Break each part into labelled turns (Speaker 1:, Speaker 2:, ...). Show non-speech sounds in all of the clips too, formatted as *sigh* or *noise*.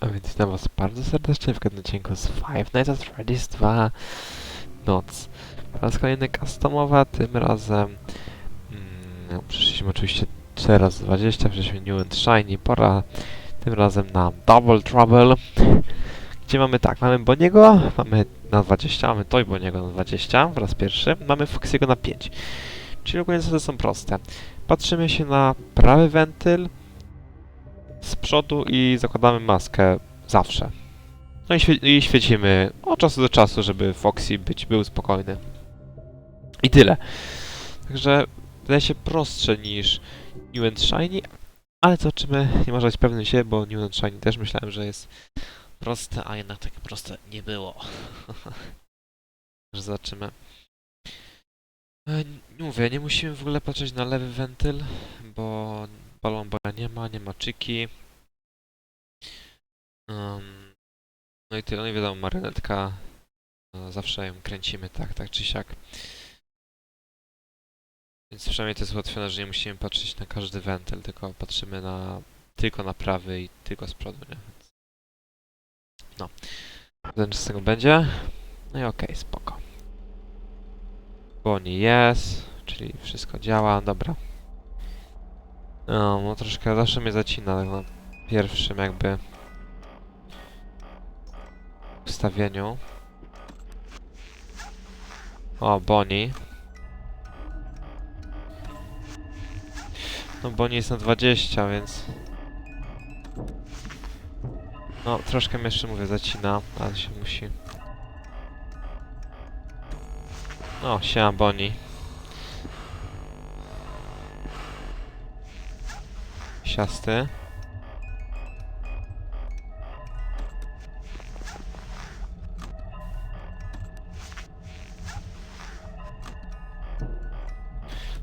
Speaker 1: A więc witam was bardzo serdecznie w kolejnym odcinku z Five Nights at Freddy's 2 Noc. Po raz kolejny customowa, tym razem mm, przeszliśmy oczywiście 4 razy 20, przeszliśmy New and Shiny, pora tym razem na Double Trouble, *laughs* gdzie mamy tak, mamy Boniego, mamy na 20, mamy Toy Boniego na 20 po raz pierwszy, mamy Foxy'ego na 5. Czyli ogólnie zasady są proste. Patrzymy się na prawy wentyl, z przodu i zakładamy maskę zawsze. No i, świe i świecimy od czasu do czasu, żeby Foxy być, był spokojny. I tyle. Także wydaje się prostsze niż New and Shiny, ale zobaczymy, nie można być pewnym siebie, bo New and Shiny też myślałem, że jest proste, a jednak takie proste nie było. *laughs* Także zobaczymy. E, Mówię, nie musimy w ogóle patrzeć na lewy wentyl, bo balon boja nie ma, nie ma czyki. Um, no i tyle, no i wiadomo, marionetka. No, zawsze ją kręcimy tak, tak czy siak. Więc przynajmniej to jest ułatwione, że nie musimy patrzeć na każdy wentyl, tylko patrzymy na tylko na prawy i tylko z przodu, nie? No. Zobaczymy, co z tego będzie. No i okej, spoko. Boni jest, czyli wszystko działa, dobra. No, no troszkę zawsze mnie zacina tak na pierwszym jakby ustawieniu. O, Bonnie. No Bonnie jest na 20, więc... No, troszkę mnie jeszcze mówię, zacina, ale się musi... O, siema Bonnie. Siasty.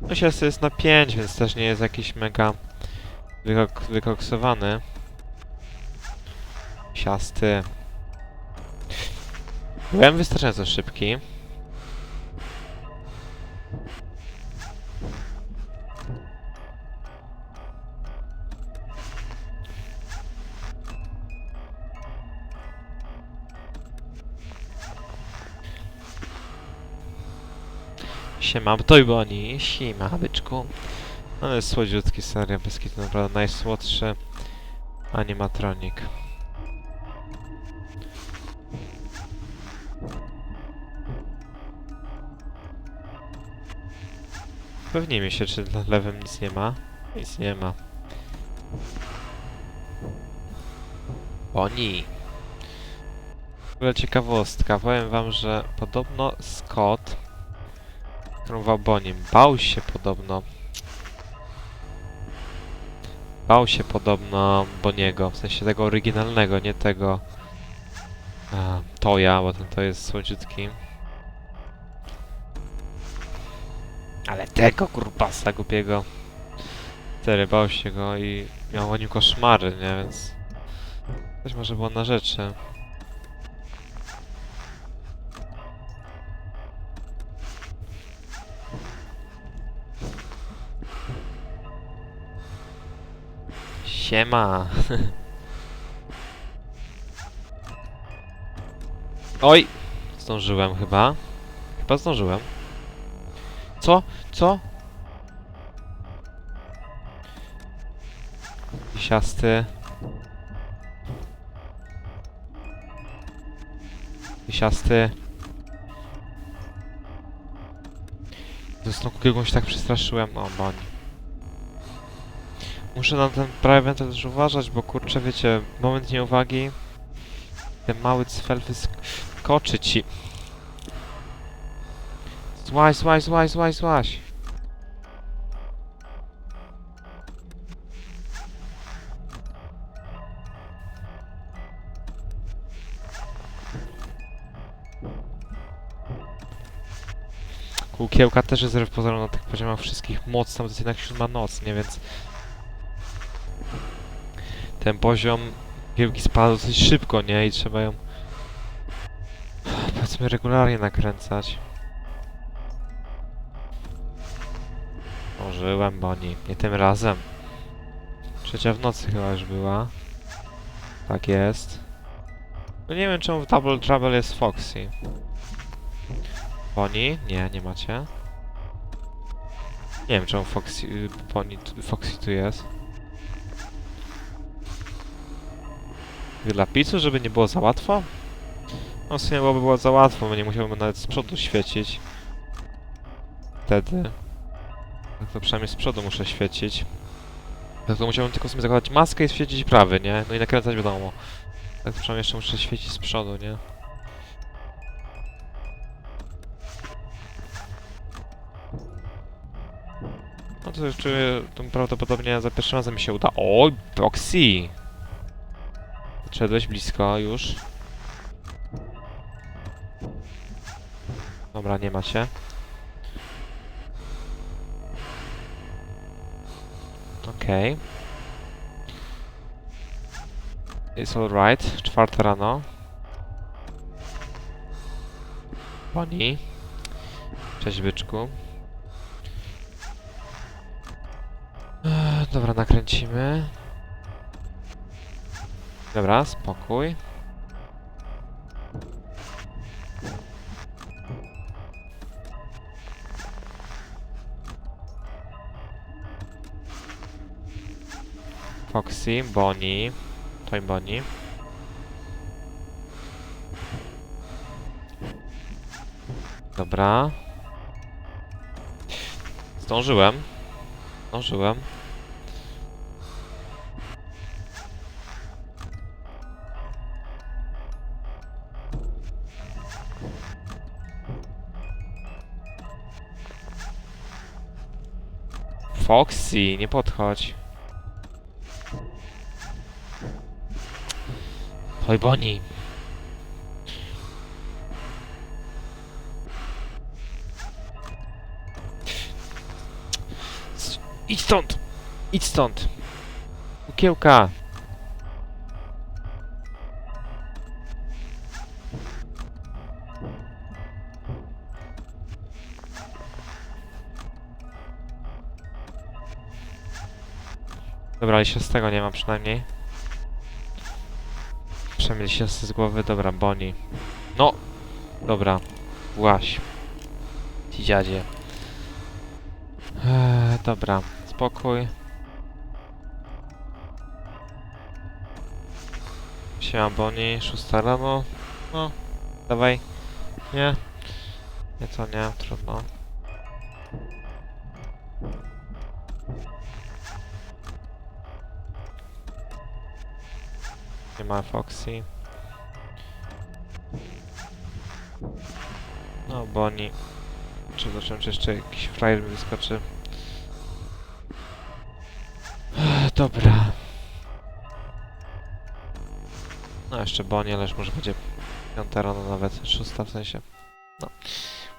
Speaker 1: No siasty jest na 5, więc też nie jest jakiś mega wykok wykoksowany. Siasty. Byłem wystarczająco szybki. Siema, to i Boni, siema, byczku. No jest słodziutki, serio, bez kitu, naprawdę najsłodszy animatronik. Pewnijmy się, czy na lewym nic nie ma. Nic nie ma. Boni. W ogóle ciekawostka, powiem wam, że podobno Scott Trąwał Boniem. Bał się podobno. Bał się podobno Boniego, w sensie tego oryginalnego, nie tego a, Toja, bo ten to jest słodziutki. Ale tego kurbasa głupiego. Sery, bał się go i miał o nim koszmary, nie, więc... Coś może było na rzeczy. Siema. *laughs* Oj! Zdążyłem chyba. Chyba zdążyłem. Co? Co? Siasty. Siasty. Zresztą kogoś tak przestraszyłem. O, boni. Muszę na ten prawy też uważać, bo kurczę, wiecie, moment nieuwagi. Ten mały cfel wyskoczy ci. Złaź, złaź, złaź, złaź, złaź. Kółkiełka też jest wbrew pozorom na tych poziomach wszystkich mocna, bo to jest jednak siódma noc, nie? Więc ten poziom piłki spada dosyć szybko, nie? I trzeba ją powiedzmy regularnie nakręcać. Ożyłem, Boni. Nie tym razem. Trzecia w nocy chyba już była. Tak jest. No nie wiem czemu w Double Trouble jest Foxy. Bonnie? Nie, nie macie. Nie wiem czemu Foxy, y, Bonnie, tu- Foxy tu jest. Dla pisu, żeby nie było za łatwo? No w sumie byłoby było za łatwo, bo nie musiałbym nawet z przodu świecić. Wtedy. Tak to przynajmniej z przodu muszę świecić. Tak to musiałbym tylko sobie zakładać maskę i świecić prawy, nie? No i nakręcać wiadomo. Tak to przynajmniej jeszcze muszę świecić z przodu, nie? No to czuję, to prawdopodobnie za pierwszym razem mi się uda. O, Boxy! Podszedłeś blisko już. Dobra, nie ma się. Okej. It's alright. Czwarta rano. Bonnie. Cześć byczku. Dobra, nakręcimy. Dobra, spokój. Foxy, Bonnie. Toy Bonnie. Dobra. Zdążyłem. Zdążyłem. Foxy, nie podchodź. Oj, Bonnie. S- Idź stąd! Idź stąd! Kukiełka! Dobra, się z tego nie ma przynajmniej. Przemiel się z głowy, dobra, Bonnie. No! Dobra, łaś. Ci dziadzie. Eee, dobra, spokój. Siema Bonnie, szósta rano. No, dawaj. Nie? Nie, to nie, trudno. Nie ma Foxy. No, Bonnie. Czy zobaczymy, czy jeszcze jakiś frajer mi wyskoczy. Dobra. No, jeszcze Bonnie, ale już może będzie piąta rano nawet, szósta w sensie. No.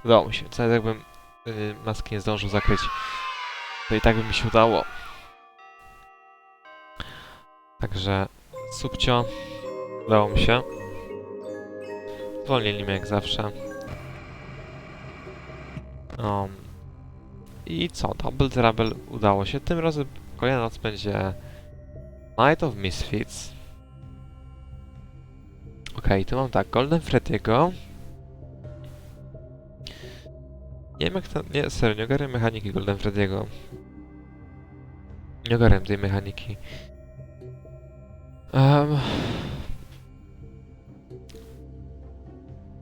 Speaker 1: Udało mi się. Co jakbym yy, maski nie zdążył zakryć, to i tak by mi się udało. Także subcio. Udało mi się. Zwolnili mnie jak zawsze. Um, I co? Double Trouble udało się. Tym razem kolejna noc będzie Night of Misfits. Okej, tu mam tak, Golden Freddy'ego. Nie wiem jak to... Nie, serio, nie ogarniam mechaniki Golden Freddy'ego. Nie ogarniam tej mechaniki. Um,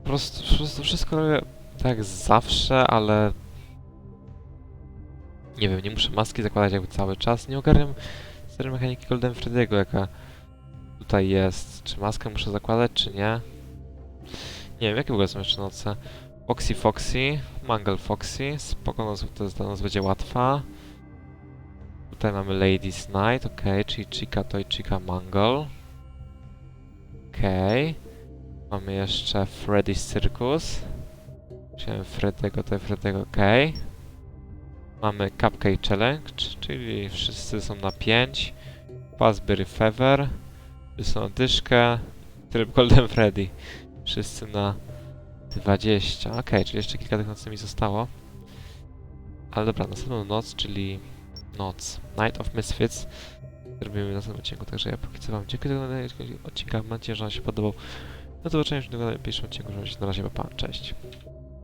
Speaker 1: po, prostu, po prostu wszystko robię tak zawsze, ale... Nie wiem, nie muszę maski zakładać jakby cały czas. Nie ogarniam serio mechaniki Golden Freddy'ego, jaka tutaj jest. Czy maskę muszę zakładać, czy nie? Nie wiem, jakie w ogóle są jeszcze noce. Foxy Foxy, Mangle Foxy, spoko, to jest, ta noc będzie łatwa. Tutaj mamy Ladies Night, ok, czyli Chica to i Chica Mangle. Okej. Mamy jeszcze Freddy's Circus. Wziąłem Freddy'ego, to Freddy'ego, okej. Mamy Cupcake Challenge, czyli wszyscy są na 5. Fazbear Fever. Wszyscy na dyszkę. Tryb Golden Freddy. Wszyscy na 20. Okej, czyli jeszcze kilka tych nocy mi zostało. Ale dobra, następną noc, czyli noc Night of Misfits, zrobimy w następnym odcinku. Także ja póki co wam dziękuję za oglądanie odcinka. Mam nadzieję, że on się podobał. Do zobaczenia w pierwszym odcinku. Na razie pa, pa. Cześć.